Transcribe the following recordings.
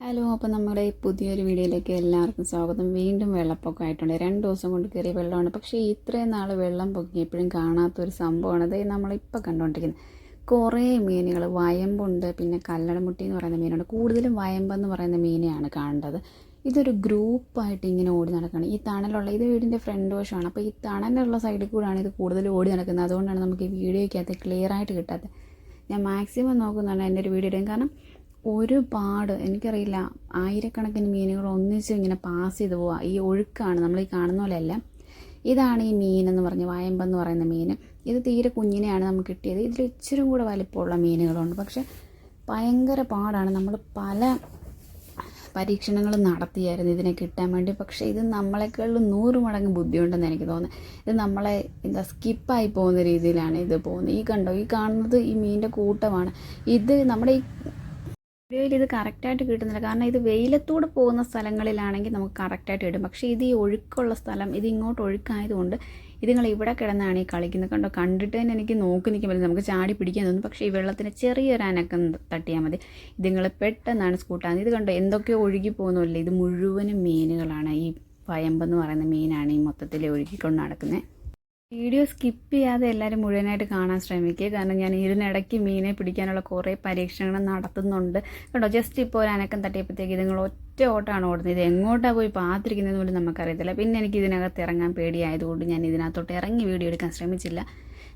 Hello അപ്പോൾ നമ്മുടെ പുതിയൊരു വീഡിയോയിലേക്ക് എല്ലാവർക്കും സ്വാഗതം. വീണ്ടും വെള്ളപ്പൊക്കം ആയിട്ടുണ്ട്. രണ്ട് ദിവസം കൊണ്ട് കയറിയ വെള്ളമാണ്. പക്ഷേ ഇത്രയും നാൾ വെള്ളം പൊക്കി എപ്പോഴും കാണാത്തൊരു സംഭവമാണ്. അത് നമ്മളിപ്പോൾ കണ്ടുകൊണ്ടിരിക്കുന്നത് കുറേ മീനുകൾ വയമ്പുണ്ട് പിന്നെ കല്ലടമുട്ടി എന്ന് പറയുന്ന മീനുണ്ട്. കൂടുതലും വയമ്പെന്ന് പറയുന്ന മീനെയാണ് കാണേണ്ടത് ഇതൊരു ഗ്രൂപ്പായിട്ട് ഇങ്ങനെ ഓടി നടക്കുകയാണ് ഈ തണലുള്ള ഇത് വീടിന്റെ ഫ്രണ്ട് വശമാണ്. അപ്പോൾ ഈ തണലുള്ള സൈഡിൽ കൂടെയാണ് ഇത് കൂടുതൽ ഓടി നടക്കുന്നത്. അതുകൊണ്ടാണ് നമുക്ക് ഈ വീഡിയോയ്ക്കകത്ത് ക്ലിയർ ആയിട്ട് കിട്ടാത്തത് ഞാൻ മാക്സിമം നോക്കുന്നതാണ് എന്റെ ഒരു വീഡിയോ കാരണം ഒരുപാട് എനിക്കറിയില്ല ആയിരക്കണക്കിന് മീനുകൾ ഒന്നിച്ച് ഇങ്ങനെ പാസ് ചെയ്ത് പോവുക ഈ ഒഴുക്കാണ് നമ്മൾ ഈ കാണുന്ന പോലെയല്ല. ഇതാണ് ഈ മീൻ എന്ന് പറഞ്ഞ് വായമ്പെന്ന് പറയുന്ന മീൻ. ഇത് തീരെ കുഞ്ഞിനെയാണ് നമുക്ക് കിട്ടിയത്. ഇതിൽ ഇച്ചിരി കൂടെ വലിപ്പമുള്ള മീനുകളുണ്ട്. പക്ഷെ ഭയങ്കര പാടാണ്. നമ്മൾ പല പരീക്ഷണങ്ങൾ നടത്തിയായിരുന്നു ഇതിനെ കിട്ടാൻ വേണ്ടി. പക്ഷേ ഇത് നമ്മളെക്കാളും നൂറ് മടങ്ങ് ബുദ്ധിയുണ്ടെന്ന് എനിക്ക് തോന്നുന്നത് ഇത് നമ്മളെ എന്താ സ്കിപ്പായി പോകുന്ന രീതിയിലാണ് ഇത് പോകുന്നത്. ഈ കണ്ടോ ഈ കാണുന്നത് ഈ മീനിന്റെ കൂട്ടമാണ്. ഇത് നമ്മുടെ ഈ വീഡിയോയിൽ ഇത് കറക്റ്റായിട്ട് കിട്ടുന്നില്ല. കാരണം ഇത് വെയിലത്തൂടെ പോകുന്ന സ്ഥലങ്ങളിലാണെങ്കിൽ നമുക്ക് കറക്റ്റായിട്ട് കിട്ടും. പക്ഷേ ഇത് ഈ ഒഴുക്കുള്ള സ്ഥലം ഇത് ഇങ്ങോട്ട് ഒഴുക്കായതുകൊണ്ട് ഇതുങ്ങൾ ഇവിടെ കിടന്നാണ് ഈ കളിക്കുന്നത്. കണ്ടോ? കണ്ടിട്ട് തന്നെ എനിക്ക് നോക്കി നിൽക്കാൻ പറ്റും. നമുക്ക് ചാടി പിടിക്കാൻ തോന്നും. പക്ഷേ ഈ വെള്ളത്തിന് ചെറിയൊരു അനക്കം തട്ടിയാൽ മതി. ഇതുങ്ങൾ പെട്ടെന്നാണ് സ്കൂട്ടാകുന്നത് ഇത് കണ്ടോ? എന്തൊക്കെയോ ഒഴുകി പോകുന്നില്ല ഇത് മുഴുവനും മീനുകളാണ്. ഈ പയമ്പെന്ന് പറയുന്ന മീനാണ് ഈ മൊത്തത്തിൽ ഒഴുകിക്കൊണ്ട് നടക്കുന്നത് വീഡിയോ സ്കിപ്പ് ചെയ്യാതെ എല്ലാവരും മുഴുവനായിട്ട് കാണാൻ ശ്രമിക്കുക. കാരണം ഞാൻ ഇതിനിടയ്ക്ക് മീനെ പിടിക്കാനുള്ള കുറേ പരീക്ഷണങ്ങൾ നടത്തുന്നുണ്ട്. കേട്ടോ ജസ്റ്റ് ഇപ്പോൾ ഒരു അനക്കം തട്ടിയപ്പോഴത്തേക്ക് ഇതുങ്ങൾ ഒറ്റ ഓട്ടാണ് ഓടുന്നത്. ഇത് എങ്ങോട്ടാണ് പോയി പാത്തിരിക്കുന്നത് പോലും നമുക്കറിയത്തില്ല. പിന്നെ എനിക്ക് ഇതിനകത്ത് ഇറങ്ങാൻ പേടിയായതുകൊണ്ട് ഞാൻ ഇതിനകത്തോട്ട് ഇറങ്ങി വീഡിയോ എടുക്കാൻ ശ്രമിച്ചില്ല.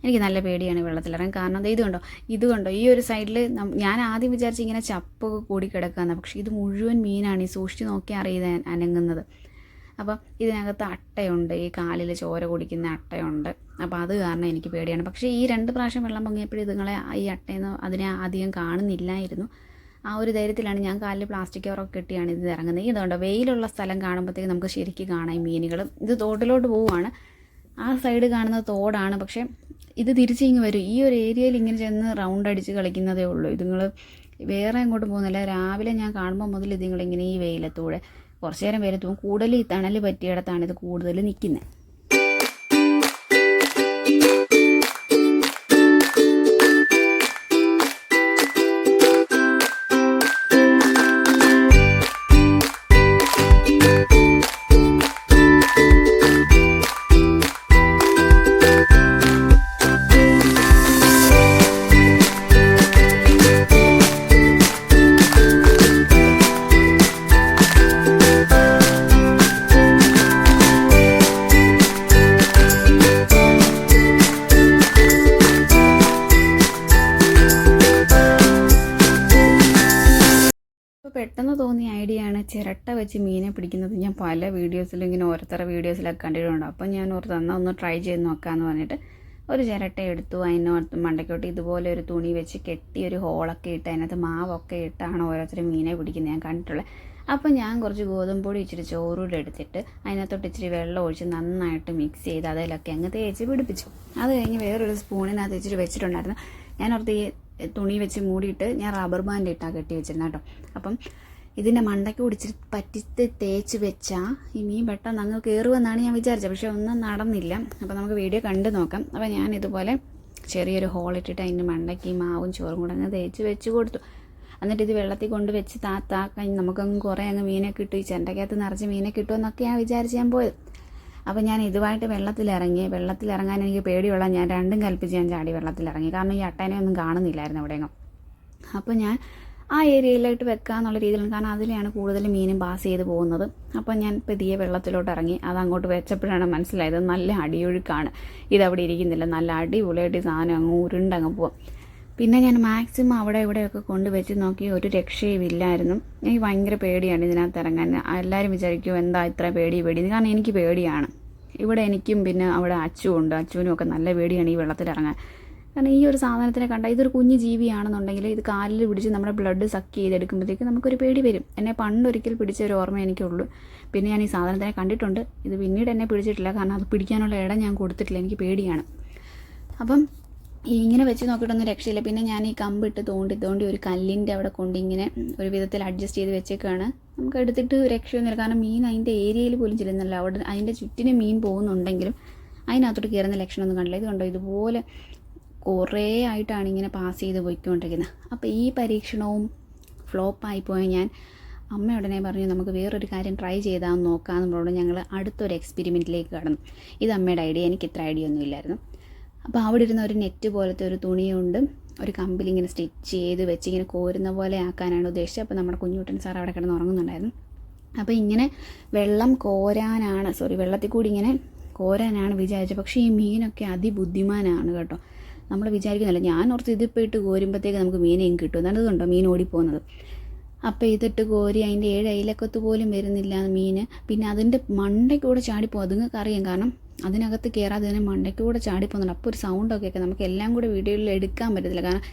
എനിക്ക് നല്ല പേടിയാണ് വെള്ളത്തിലിറങ്ങാൻ. കാരണം ഇത് കണ്ടോ? ഇത് കണ്ടോ? ഈ ഒരു സൈഡിൽ ഞാൻ ആദ്യം വിചാരിച്ച് ഇങ്ങനെ ചപ്പ് കൂടി കിടക്കുകയെന്നാണ് പക്ഷേ ഇത് മുഴുവൻ മീനാണ് ഈ സൂക്ഷിച്ച് നോക്കി അറിയാൻ അനങ്ങുന്നത്. അപ്പം ഇതിനകത്ത് അട്ടയുണ്ട് ഈ കാലിൽ ചോര കുടിക്കുന്ന അട്ടയുണ്ട്. അപ്പോൾ അത് കാരണം എനിക്ക് പേടിയാണ്. പക്ഷേ ഈ രണ്ട് പ്രാവശ്യം വെള്ളം പൊങ്ങിയപ്പോഴും ഇതുങ്ങളെ ഈ അട്ടയെന്ന് അതിനെ അധികം കാണുന്നില്ലായിരുന്നു. ആ ഒരു ധൈര്യത്തിലാണ് ഞാൻ കാലിൽ പ്ലാസ്റ്റിക് കവറൊക്കെ കെട്ടിയാണ് ഇത് ഇറങ്ങുന്നത്. ഇതുകൊണ്ട് വെയിലുള്ള സ്ഥലം കാണുമ്പോഴത്തേക്ക് നമുക്ക് ശരിക്കും കാണാം മീനുകൾ ഇത് തോട്ടിലോട്ട് പോവുകയാണ് ആ സൈഡ് കാണുന്ന തോടാണ്. പക്ഷേ ഇത് തിരിച്ച് ഇങ്ങ് വരും. ഈ ഒരു ഏരിയയിൽ ഇങ്ങനെ ചെന്ന് റൗണ്ട് അടിച്ച് കളിക്കുന്നതേ ഉള്ളൂ. ഇതുങ്ങൾ വേറെ ഇങ്ങോട്ട് പോകുന്നില്ല. രാവിലെ ഞാൻ കാണുമ്പോൾ മുതൽ ഇതുങ്ങളിങ്ങനെ ഈ വെയിലത്തൂടെ കുറച്ച് നേരം വരത്തും കൂടുതൽ ഈ തണൽ പറ്റിയിടത്താണ് ഇത് കൂടുതൽ നിൽക്കുന്നത് അപ്പോൾ പെട്ടെന്ന് തോന്നിയ ഐഡിയ ആണ് ചിരട്ട വെച്ച് മീനെ പിടിക്കുന്നത്. ഞാൻ പല വീഡിയോസിലും ഇങ്ങനെ ഓരോരുത്തരുടെ വീഡിയോസിലൊക്കെ കണ്ടിട്ടുണ്ട്. അപ്പോൾ ഞാൻ ഓർത്ത് എന്നാൽ ഒന്ന് ട്രൈ ചെയ്ത് നോക്കാമെന്ന് പറഞ്ഞിട്ട് ഒരു ചിരട്ട എടുത്തു. അതിനകത്ത് മണ്ടയ്ക്കോട്ട് ഇതുപോലെ ഒരു തുണി വെച്ച് കെട്ടി ഒരു ഹോളൊക്കെ ഇട്ട് അതിനകത്ത് മാവൊക്കെ ഇട്ടാണ് ഓരോരുത്തരും മീനെ പിടിക്കുന്നത് ഞാൻ കണ്ടിട്ടുള്ളത്. അപ്പോൾ ഞാൻ കുറച്ച് ഗോതമ്പ് പൊടി ഇച്ചിരി ചോറൂടെ എടുത്തിട്ട് അതിനകത്തോട്ട് ഇച്ചിരി വെള്ളം ഒഴിച്ച് നന്നായിട്ട് മിക്സ് ചെയ്ത് അതിലൊക്കെ അങ്ങ് തേച്ച് പിടിപ്പിച്ചു. അത് കഴിഞ്ഞ് വേറൊരു സ്പൂണിനകത്ത് ഇച്ചിരി വെച്ചിട്ടുണ്ടായിരുന്നു. ഞാൻ ഓർത്ത് ഈ തുണി വെച്ച് മൂടിയിട്ട് ഞാൻ റബ്ബർ ബാൻഡ് ഇട്ടാ കെട്ടി വെച്ചിരുന്നത് കേട്ടോ. അപ്പം ഇതിന്റെ മണ്ടയ്ക്ക് പിടിച്ച് പറ്റിച്ച് തേച്ച് വെച്ചാൽ ഈ മീൻ പെട്ടെന്ന് അങ്ങ് കയറുമെന്നാണ് ഞാൻ വിചാരിച്ചത്. പക്ഷേ ഒന്നും നടന്നില്ല. അപ്പോൾ നമുക്ക് വീഡിയോ കണ്ടു നോക്കാം. അപ്പോൾ ഞാൻ ഇതുപോലെ ചെറിയൊരു ഹോൾ ഇട്ടിട്ട് അതിന്റെ മണ്ടയ്ക്ക് ഈ മാവും ചോറും കൂടെ അങ്ങ് തേച്ച് വെച്ച് കൊടുത്തു. എന്നിട്ട് ഇത് വെള്ളത്തിൽ കൊണ്ട് വെച്ച് താത്താ കഴിഞ്ഞ് നമുക്കങ്ങ് കുറേ അങ്ങ് മീനെ കിട്ടും. ഈ ചെണ്ടക്കകത്ത് നിറച്ച് മീനെ കിട്ടുമെന്നൊക്കെ ഞാൻ വിചാരിച്ച് ഞാൻ പോയത്. അപ്പോൾ ഞാൻ ഇതുമായിട്ട് വെള്ളത്തിലിറങ്ങി വെള്ളത്തിലിറങ്ങാൻ എനിക്ക് പേടിയുള്ള ഞാൻ രണ്ടും കൽപ്പിച്ച് ഞാൻ ചാടി വെള്ളത്തിലിറങ്ങി. കാരണം ഈ അട്ടേനെ ഒന്നും കാണുന്നില്ലായിരുന്നു എവിടെയെങ്കിലും അപ്പോൾ ഞാൻ ആ ഏരിയയിലായിട്ട് വെക്കാന്നുള്ള രീതിയിലാണ്. കാരണം അതിലെയാണ് കൂടുതൽ മീനും പാസ് ചെയ്ത് പോകുന്നത്. അപ്പോൾ ഞാൻ പതിയെ വെള്ളത്തിലോട്ട് ഇറങ്ങി അത് അങ്ങോട്ട് വെച്ചപ്പോഴാണ് മനസ്സിലായത് നല്ല അടിയൊഴുക്കാണ്. ഇതവിടെ ഇരിക്കുന്നില്ല. നല്ല അടിപൊളിയായിട്ട് സാധനം അങ്ങ് ഉരുണ്ടങ്ങ് പോവാം. പിന്നെ ഞാൻ മാക്സിമം അവിടെ ഇവിടെയൊക്കെ കൊണ്ട് വെച്ച് നോക്കി ഒരു രക്ഷയും ഇല്ലായിരുന്നു. എനിക്ക് ഭയങ്കര പേടിയാണ് ഇതിനകത്ത് ഇറങ്ങാൻ. എല്ലാവരും വിചാരിക്കും എന്താ ഇത്ര പേടി പേടി കാരണം എനിക്ക് പേടിയാണ്. ഇവിടെ എനിക്കും പിന്നെ അവിടെ അച്ഛനും ഉണ്ട്. അച്ചുവിനും ഒക്കെ നല്ല പേടിയാണ് ഈ വെള്ളത്തിൽ ഇറങ്ങാൻ. കാരണം ഈ ഒരു സാധനത്തിനെ കണ്ട ഇതൊരു കുഞ്ഞു ജീവിയാണെന്നുണ്ടെങ്കിൽ ഇത് കാലിൽ പിടിച്ച് നമ്മുടെ ബ്ലഡ് സക്ക് ചെയ്തെടുക്കുമ്പോഴത്തേക്ക് നമുക്കൊരു പേടി വരും. എന്നെ പണ്ടൊരിക്കൽ പിടിച്ച ഒരു ഓർമ്മ എനിക്കുള്ളൂ. പിന്നെ ഞാൻ ഈ സാധനത്തിനെ കണ്ടിട്ടുണ്ട്. ഇത് പിന്നീട് എന്നെ പിടിച്ചിട്ടില്ല. കാരണം അത് പിടിക്കാനുള്ള ഇടം ഞാൻ കൊടുത്തിട്ടില്ല. എനിക്ക് പേടിയാണ്. അപ്പം ഇങ്ങനെ വെച്ച് നോക്കിയിട്ടൊന്നും രക്ഷയില്ല. പിന്നെ ഞാൻ ഈ കമ്പിട്ട് തോണ്ടി തോണ്ടി ഒരു കല്ലിന്റെ അവിടെ കൊണ്ട് ഇങ്ങനെ ഒരു വിധത്തിൽ അഡ്ജസ്റ്റ് ചെയ്ത് വെച്ചേക്കാണ്. നമുക്ക് എടുത്തിട്ട് രക്ഷയൊന്നുമില്ല. കാരണം മീൻ അതിന്റെ ഏരിയയിൽ പോലും ചെല്ലുന്നില്ല. അവിടെ അതിന്റെ ചുറ്റിന് മീൻ പോകുന്നുണ്ടെങ്കിലും അതിനകത്തോട്ട് കയറുന്ന ലക്ഷണമൊന്നും കണ്ടില്ല. ഇത് കണ്ടോ? ഇതുപോലെ കുറേ ആയിട്ടാണ് ഇങ്ങനെ പാസ് ചെയ്ത് പോയിക്കൊണ്ടിരിക്കുന്നത്. അപ്പോൾ ഈ പരീക്ഷണവും ഫ്ലോപ്പായി പോയ ഞാൻ അമ്മ ഉടനെ പറഞ്ഞു നമുക്ക് വേറൊരു കാര്യം ട്രൈ ചെയ്താൽ നോക്കാമെന്ന് പറഞ്ഞു ഞങ്ങൾ അടുത്തൊരു എക്സ്പെരിമെന്റിലേക്ക് കടന്നു. ഇത് അമ്മയുടെ ഐഡിയ എനിക്ക് ഇത്ര ഐഡിയ ഒന്നും ഇല്ലായിരുന്നു. അപ്പോൾ അവിടെ ഇരുന്ന ഒരു നെറ്റ് പോലത്തെ ഒരു തുണിയുണ്ട്. ഒരു കമ്പിൽ ഇങ്ങനെ സ്റ്റിച്ച് ചെയ്ത് വെച്ച് ഇങ്ങനെ കോരുന്ന പോലെ ആക്കാനാണ് ഉദ്ദേശിച്ചത്. അപ്പോൾ നമ്മുടെ കുഞ്ഞുട്ടൻ സാർ അവിടെ കിടന്ന് ഉറങ്ങുന്നുണ്ടായിരുന്നു. അപ്പോൾ ഇങ്ങനെ വെള്ളം കോരാനാണ് സോറി വെള്ളത്തിൽ കൂടി ഇങ്ങനെ കോരാനാണ് വിചാരിച്ചത്. പക്ഷേ ഈ മീനൊക്കെ അതിബുദ്ധിമാനാണ് കേട്ടോ. നമ്മൾ വിചാരിക്കുന്നില്ല ഞാൻ ഓർത്ത് ഇതിപ്പോൾ ഇട്ട് കോരുമ്പോഴത്തേക്ക് നമുക്ക് മീനെയും കിട്ടും? എന്നാണ് ഇതുണ്ടോ മീൻ ഓടിപ്പോകുന്നത്. അപ്പോൾ ഇതിട്ട് കോരി അതിന്റെ ഏഴ് അയിലക്കത്ത് പോലും വരുന്നില്ല മീൻ പിന്നെ അതിന്റെ മണ്ടയ്ക്കൂടെ ചാടിപ്പോകും അതുങ്ങൾക്ക് അറിയാം കാരണം അതിനകത്ത് കയറാതെ തന്നെ മണ്ടയ്ക്ക് കൂടെ ചാടിപ്പോകുന്നുണ്ട് അപ്പോൾ ഒരു സൗണ്ടൊക്കെ ഒക്കെ നമുക്ക് എല്ലാം കൂടെ വീഡിയോയിൽ എടുക്കാൻ പറ്റത്തില്ല. കാരണം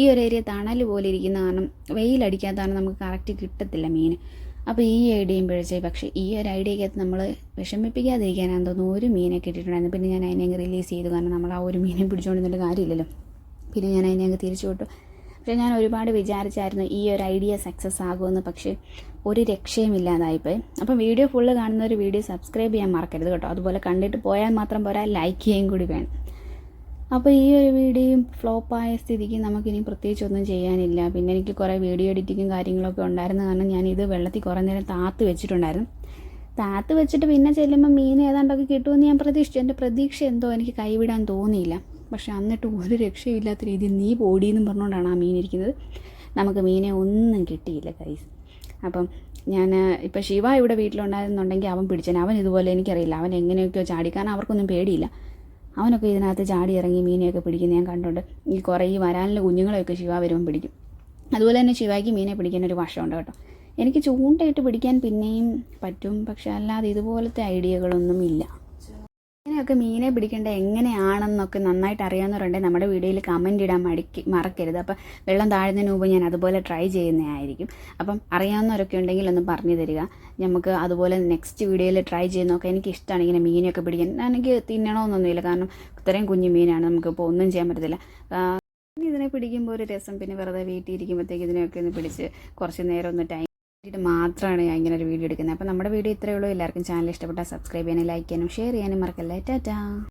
ഈ ഒരു ഏരിയ തണൽ പോലെ ഇരിക്കുന്ന കാരണം വെയിലടിക്കാത്തതാണ് നമുക്ക് കറക്റ്റ് കിട്ടത്തില്ല മീൻ. അപ്പോൾ ഈ ഐഡിയയും പിഴച്ചേ പക്ഷേ ഈ ഒരു ഐഡിയക്കകത്ത് നമ്മൾ വിഷമിപ്പിക്കാതിരിക്കാനാണ് തോന്നുന്നു. ഒരു മീനൊക്കെ കിട്ടിയിട്ടുണ്ടായിരുന്നു. പിന്നെ ഞാൻ അതിനെ റിലീസ് ചെയ്തു. കാരണം നമ്മൾ ആ ഒരു മീനെ പിടിച്ചുകൊണ്ടിരുന്നിട്ട് കാര്യമില്ലല്ലോ. പിന്നെ ഞാൻ അതിനെ അങ്ങ് തിരിച്ചു വിട്ടു. പക്ഷേ ഞാൻ ഒരുപാട് വിചാരിച്ചായിരുന്നു ഈ ഒരു ഐഡിയ സക്സസ് ആകുമെന്ന് പക്ഷേ ഒരു രക്ഷയും ഇല്ലാതായിപ്പോയി അപ്പം വീഡിയോ ഫുള്ള് ഒരു വീഡിയോ സബ്സ്ക്രൈബ് ചെയ്യാൻ മറക്കരുത് കേട്ടോ. അതുപോലെ കണ്ടിട്ട് പോയാൽ മാത്രം പോരാ ലൈക്ക് ചെയ്യുകയും കൂടി വേണം. അപ്പോൾ ഈ ഒരു വീഡിയോയും ഫ്ലോപ്പായ സ്ഥിതിക്ക് നമുക്കിനി പ്രത്യേകിച്ച് ഒന്നും ചെയ്യാനില്ല. പിന്നെ എനിക്ക് കുറേ വീഡിയോ എഡിറ്റിങ്ങും കാര്യങ്ങളൊക്കെ ഉണ്ടായിരുന്ന. കാരണം ഞാൻ ഇത് വെള്ളത്തിൽ കുറേ നേരം താത്ത് വെച്ചിട്ടുണ്ടായിരുന്നു. താത്ത് വെച്ചിട്ട് പിന്നെ ചെല്ലുമ്പോൾ മീൻ ഏതാണ്ടൊക്കെ കിട്ടുമെന്ന് ഞാൻ പ്രതീക്ഷിച്ചു. എന്റെ പ്രതീക്ഷ എന്തോ എനിക്ക് കൈവിടാൻ തോന്നിയില്ല. പക്ഷെ എന്നിട്ട് ഒരു രക്ഷയില്ലാത്ത രീതിയിൽ നീ പോടിയെന്നും പറഞ്ഞുകൊണ്ടാണ് ആ മീൻ ഇരിക്കുന്നത്. നമുക്ക് മീനെ ഒന്നും കിട്ടിയില്ല കൈസ് അപ്പം ഞാൻ ഇപ്പോൾ ശിവ ഇവിടെ വീട്ടിലുണ്ടായിരുന്നുണ്ടെങ്കിൽ അവൻ പിടിച്ചേനെ. അവൻ ഇതുപോലെ എനിക്കറിയില്ല. അവൻ എങ്ങനെയൊക്കെയോ കാരണം അവർക്കൊന്നും പേടിയില്ല. അവനൊക്കെ ഇതിനകത്ത് ചാടി ഇറങ്ങി മീനെയൊക്കെ പിടിക്കുന്ന ഞാൻ കണ്ടുണ്ട്. ഈ കുറേ ഈ വരാനുള്ള കുഞ്ഞുങ്ങളെയൊക്കെ ശിവ വരുമ്പം പിടിക്കും. അതുപോലെ തന്നെ ശിവയ്ക്ക് മീനെ പിടിക്കാൻ ഒരു വശമുണ്ട് കേട്ടോ. എനിക്ക് ചൂണ്ടയിട്ട് പിടിക്കാൻ പിന്നെയും പറ്റും. പക്ഷെ അല്ലാതെ ഇതുപോലത്തെ ഐഡിയകളൊന്നും ഇല്ല. ഇങ്ങനെയൊക്കെ മീനെ പിടിക്കേണ്ട എങ്ങനെയാണെന്നൊക്കെ നന്നായിട്ട് അറിയാവുന്നവരുണ്ടെങ്കിൽ നമ്മുടെ വീഡിയോയിൽ കമന്റ് ഇടാൻ മടിക്ക് മറക്കരുത്. അപ്പം വെള്ളം താഴുന്നതിന് മുമ്പ് ഞാൻ അതുപോലെ ട്രൈ ചെയ്യുന്നതായിരിക്കും. അപ്പം അറിയാവുന്നവരൊക്കെ ഉണ്ടെങ്കിൽ ഒന്ന് പറഞ്ഞു തരിക. നമുക്ക് അതുപോലെ നെക്സ്റ്റ് വീഡിയോയിൽ ട്രൈ ചെയ്ത് നോക്കാം എനിക്ക് ഇഷ്ടമാണ് ഇങ്ങനെ മീനൊക്കെ പിടിക്കാൻ. എനിക്ക് തിന്നണമെന്നൊന്നുമില്ല കാരണം ഇത്രയും കുഞ്ഞു മീനാണ്. നമുക്കിപ്പോൾ ഒന്നും ചെയ്യാൻ പറ്റത്തില്ല. ഇതിനെ പിടിക്കുമ്പോൾ ഒരു രസം. പിന്നെ വെറുതെ വീട്ടിൽ ഇരിക്കുമ്പോഴത്തേക്ക് ഇതിനെയൊക്കെ ഒന്ന് പിടിച്ച് കുറച്ച് നേരം ഒന്ന് ടൈം വേണ്ടിയിട്ട് മാത്രമാണ് ഞാൻ ഇങ്ങനെ ഒരു വീഡിയോ എടുക്കുന്നത്. അപ്പോൾ നമ്മുടെ വീഡിയോ ഇത്രയേ ഉള്ളൂ. എല്ലാവർക്കും ചാനൽ ഇഷ്ടപ്പെട്ടാൽ സബ്സ്ക്രൈബ് ചെയ്യാനും ലൈക്ക് ചെയ്യാനും ഷെയർ ചെയ്യാനും മറക്കല്ലേ. ടാറ്റാ